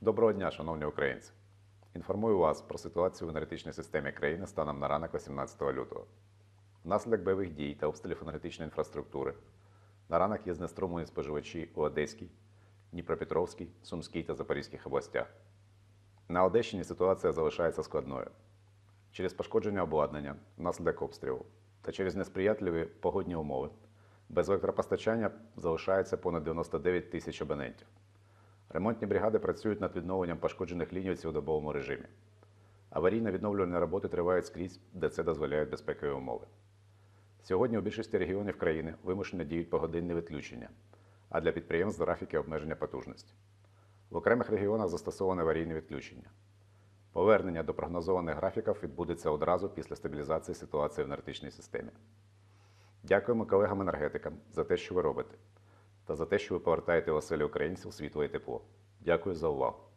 Доброго дня, шановні українці! Інформую вас про ситуацію в енергетичній системі країни станом на ранок 18 лютого. Внаслідок бойових дій та обстрілів енергетичної інфраструктури на ранок є знеструмлені споживачі у Одеській, Дніпропетровській, Сумській та Запорізьких областях. На Одещині ситуація залишається складною. Через пошкодження обладнання внаслідок обстрілу та через несприятливі погодні умови без електропостачання залишається понад 99 тисяч абонентів. Ремонтні бригади працюють над відновленням пошкоджених ліній у цілодобовому режимі. Аварійно-відновлювальні роботи тривають скрізь, де це дозволяють безпекові умови. Сьогодні у більшості регіонів країни вимушено діють погодинні відключення, а для підприємств графіки обмеження потужності. В окремих регіонах застосоване аварійне відключення. Повернення до прогнозованих графіків відбудеться одразу після стабілізації ситуації в енергетичній системі. Дякуємо колегам-енергетикам за те, що ви робите, та за те, що ви повертаєте в оселі українців світло і тепло. Дякую за увагу.